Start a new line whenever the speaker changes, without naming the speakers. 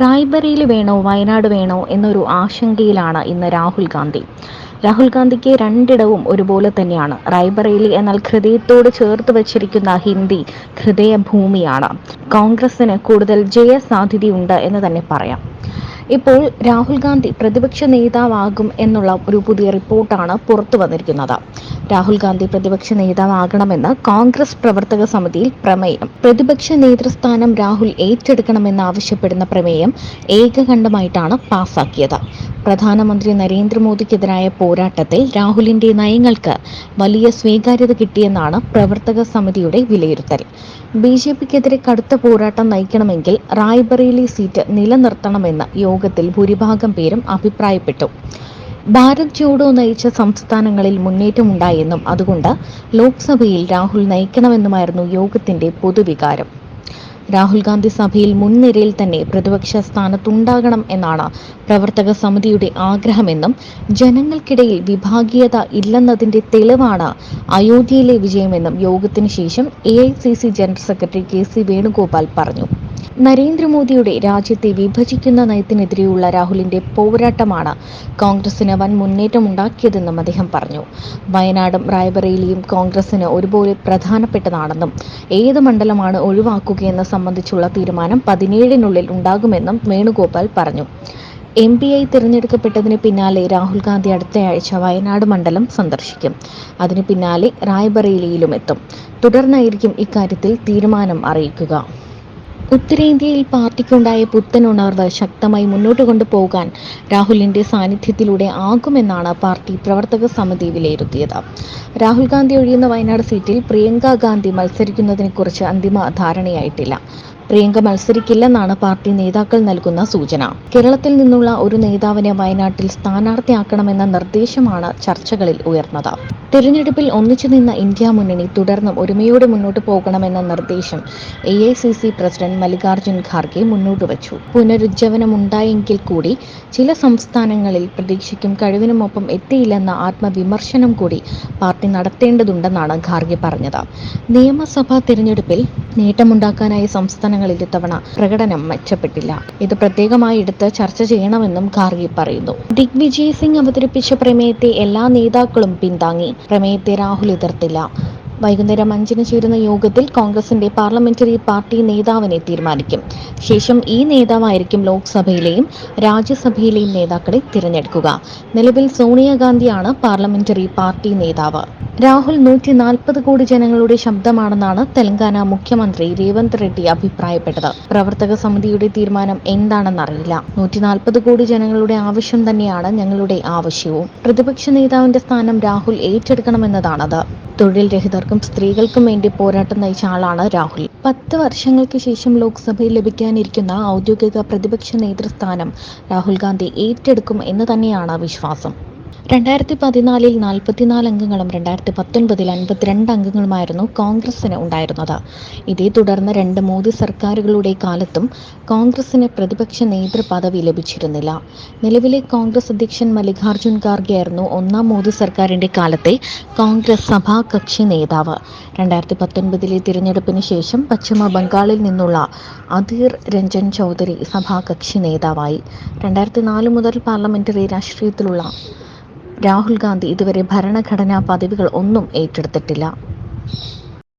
റായ്ബറേലി വേണോ വയനാട് വേണോ എന്നൊരു ആശങ്കയിലാണ് ഇന്ന് രാഹുൽ ഗാന്ധി. രാഹുൽ ഗാന്ധിക്ക് രണ്ടിടവും ഒരുപോലെ തന്നെയാണ്. റായ്ബറേലി എന്നാൽ ഹൃദയത്തോട് ചേർത്ത് വച്ചിരിക്കുന്ന ഹിന്ദി ഹൃദയഭൂമിയാണ്. കോൺഗ്രസിന് കൂടുതൽ ജയസാധ്യതയുണ്ട് എന്ന് തന്നെ പറയാം. ഇപ്പോൾ രാഹുൽ ഗാന്ധി പ്രതിപക്ഷ നേതാവാകും എന്നുള്ള ഒരു പുതിയ റിപ്പോർട്ടാണ് പുറത്തു വന്നിരിക്കുന്നത്. രാഹുൽ ഗാന്ധി പ്രതിപക്ഷ നേതാവാകണമെന്ന് കോൺഗ്രസ് പ്രവർത്തക സമിതിയിൽ പ്രമേയം. പ്രതിപക്ഷ നേതൃസ്ഥാനം രാഹുൽ ഏറ്റെടുക്കണമെന്ന് ആവശ്യപ്പെടുന്ന പ്രമേയം ഏകകണ്ഠമായിട്ടാണ് പാസാക്കിയത്. പ്രധാനമന്ത്രി നരേന്ദ്രമോദിക്കെതിരായ പോരാട്ടത്തിൽ രാഹുലിന്റെ നയങ്ങൾക്ക് വലിയ സ്വീകാര്യത കിട്ടിയെന്നാണ് പ്രവർത്തക സമിതിയുടെ വിലയിരുത്തൽ. ബി ജെ പിക്കെതിരെ കടുത്ത പോരാട്ടം നയിക്കണമെങ്കിൽ റായ്ബറേലി സീറ്റ് നിലനിർത്തണമെന്ന് യോഗത്തിൽ ഭൂരിഭാഗം പേരും അഭിപ്രായപ്പെട്ടു. ഭാരത് ജോഡോ നയിച്ച സംസ്ഥാനങ്ങളിൽ മുന്നേറ്റമുണ്ടായെന്നും അതുകൊണ്ട് ലോക്സഭയിൽ രാഹുൽ നയിക്കണമെന്നുമായിരുന്നു യോഗത്തിന്റെ പൊതുവികാരം. രാഹുൽ ഗാന്ധി സഭയിൽ മുൻനിരയിൽ തന്നെ പ്രതിപക്ഷ സ്ഥാനത്തുണ്ടാകണം എന്നാണ് പ്രവർത്തക സമിതിയുടെ ആഗ്രഹമെന്നും ജനങ്ങൾക്കിടയിൽ വിഭാഗീയത ഇല്ലെന്നതിന്റെ തെളിവാണ് അയോധ്യയിലെ വിജയമെന്നും യോഗത്തിന് ശേഷം A general secretary K C Venugopal പറഞ്ഞു. നരേന്ദ്രമോദിയുടെ രാജ്യത്തെ വിഭജിക്കുന്ന നയത്തിനെതിരെയുള്ള രാഹുലിന്റെ പോരാട്ടമാണ് കോൺഗ്രസിന് വൻ മുന്നേറ്റമുണ്ടാക്കിയതെന്നും അദ്ദേഹം പറഞ്ഞു. വയനാടും റായ്ബറേലിയും കോൺഗ്രസിന് ഒരുപോലെ പ്രധാനപ്പെട്ടതാണെന്നും ഏത് മണ്ഡലമാണ് ഒഴിവാക്കുകയെന്ന് സംബന്ധിച്ചുള്ള തീരുമാനം പതിനേഴിനുള്ളിൽ ഉണ്ടാകുമെന്നും വേണുഗോപാൽ പറഞ്ഞു. എം പി ഐ തിരഞ്ഞെടുക്കപ്പെട്ടതിന് പിന്നാലെ രാഹുൽ ഗാന്ധി അടുത്തയാഴ്ച വയനാട് മണ്ഡലം സന്ദർശിക്കും. അതിന് പിന്നാലെ റായ്ബറേലിയിലും എത്തും. തുടർന്നായിരിക്കും ഇക്കാര്യത്തിൽ തീരുമാനം അറിയിക്കുക. ഉത്തരേന്ത്യയിൽ പാർട്ടിക്കുണ്ടായ പുത്തൻ ഉണർവ് ശക്തമായി മുന്നോട്ട് കൊണ്ടുപോകാൻ രാഹുലിന്റെ സാന്നിധ്യത്തിലൂടെ ആകുമെന്നാണ് പാർട്ടി പ്രവർത്തക സമിതി വിലയിരുത്തിയത്. രാഹുൽ ഗാന്ധി ഒഴിയുന്ന വയനാട് സീറ്റിൽ പ്രിയങ്ക ഗാന്ധി മത്സരിക്കുന്നതിനെക്കുറിച്ച് അന്തിമ ധാരണയായിട്ടില്ല. പ്രിയങ്ക മത്സരിക്കില്ലെന്നാണ് പാർട്ടി നേതാക്കൾ നൽകുന്ന സൂചന. കേരളത്തിൽ നിന്നുള്ള ഒരു നേതാവിനെ വയനാട്ടിൽ സ്ഥാനാർത്ഥിയാക്കണമെന്ന നിർദ്ദേശമാണ് ചർച്ചകളിൽ ഉയർന്നത്. തിരഞ്ഞെടുപ്പിൽ ഒന്നിച്ചു നിന്ന ഇന്ത്യ മുന്നണി തുടർന്നും ഒരുമയോടെ മുന്നോട്ട് പോകണമെന്ന നിർദ്ദേശം A I C C president Mallikarjun Kharge മുന്നോട്ട് വച്ചു. പുനരുജ്ജീവനമുണ്ടായെങ്കിൽ കൂടി ചില സംസ്ഥാനങ്ങളിൽ പ്രതീക്ഷയ്ക്കും കഴിവിനുമൊപ്പം എത്തിയില്ലെന്ന ആത്മവിമർശനം കൂടി പാർട്ടി നടത്തേണ്ടതുണ്ടെന്നാണ് ഖാർഗെ പറഞ്ഞത്. നിയമസഭാ തിരഞ്ഞെടുപ്പിൽ നേട്ടമുണ്ടാക്കാനായി സംസ്ഥാനങ്ങളിൽ ഇത്തവണ പ്രകടനം മെച്ചപ്പെട്ടില്ല. ഇത് പ്രത്യേകമായി എടുത്ത് ചർച്ച ചെയ്യണമെന്നും ഖാർഗി പറയുന്നു. ദിഗ്വിജയ് സിംഗ് അവതരിപ്പിച്ച പ്രമേയത്തെ എല്ലാ നേതാക്കളും പിന്താങ്ങി. പ്രമേയത്തെ രാഹുൽ എതിർത്തില്ല. വൈകുന്നേരം അഞ്ചിന് ചേരുന്ന യോഗത്തിൽ കോൺഗ്രസിന്റെ പാർലമെന്ററി പാർട്ടി നേതാവിനെ തീരുമാനിക്കും. ശേഷം ഈ നേതാവായിരിക്കും ലോക്സഭയിലെയും രാജ്യസഭയിലെയും നേതാക്കളെ തിരഞ്ഞെടുക്കുക. നിലവിൽ സോണിയാഗാന്ധിയാണ് പാർലമെന്ററി പാർട്ടി നേതാവ്. രാഹുൽ നൂറ്റി നാൽപ്പത് കോടി ജനങ്ങളുടെ ശബ്ദമാണെന്നാണ് തെലങ്കാന മുഖ്യമന്ത്രി രേവന്ത് റെഡ്ഡി അഭിപ്രായപ്പെട്ടത്. പ്രവർത്തക സമിതിയുടെ തീരുമാനം എന്താണെന്നറിയില്ല. നൂറ്റി നാൽപ്പത് കോടി ജനങ്ങളുടെ ആവശ്യം തന്നെയാണ് ഞങ്ങളുടെ ആവശ്യവും. പ്രതിപക്ഷ നേതാവിന്റെ സ്ഥാനം രാഹുൽ ഏറ്റെടുക്കണമെന്നതാണത്. തൊഴിൽ രഹിതർക്കും സ്ത്രീകൾക്കും വേണ്ടി പോരാട്ടം നയിച്ച ആളാണ് രാഹുൽ. പത്ത് വർഷങ്ങൾക്ക് ശേഷം ലോക്സഭയിൽ ലഭിക്കാനിരിക്കുന്ന ഔദ്യോഗിക പ്രതിപക്ഷ നേതൃസ്ഥാനം രാഹുൽ ഗാന്ധി ഏറ്റെടുക്കും എന്ന് തന്നെയാണ് വിശ്വാസം. രണ്ടായിരത്തി പതിനാലിൽ നാൽപ്പത്തിനാല് അംഗങ്ങളും രണ്ടായിരത്തി പത്തൊൻപതിൽ അൻപത്തിരണ്ട് അംഗങ്ങളുമായിരുന്നു കോൺഗ്രസിന് ഉണ്ടായിരുന്നത്. ഇതേ തുടർന്ന് രണ്ട് മോദി സർക്കാരുകളുടെ കാലത്തും കോൺഗ്രസിന് പ്രതിപക്ഷ നേതൃപദവി ലഭിച്ചിരുന്നില്ല. നിലവിലെ കോൺഗ്രസ് അധ്യക്ഷൻ മല്ലികാർജുൻ ഖാർഗെ ആയിരുന്നു ഒന്നാം മോദി സർക്കാരിന്റെ കാലത്തെ കോൺഗ്രസ് സഭാ കക്ഷി നേതാവ്. രണ്ടായിരത്തി പത്തൊൻപതിലെ തിരഞ്ഞെടുപ്പിന് ശേഷം പശ്ചിമ ബംഗാളിൽ നിന്നുള്ള അധീർ രഞ്ജൻ ചൗധരി സഭാ കക്ഷി നേതാവായി. രണ്ടായിരത്തി നാല് മുതൽ പാർലമെന്ററി രാഷ്ട്രീയത്തിലുള്ള രാഹുൽ ഗാന്ധി ഇതുവരെ ഭരണഘടനാ പദവികൾ ഒന്നും ഏറ്റെടുത്തിട്ടില്ല.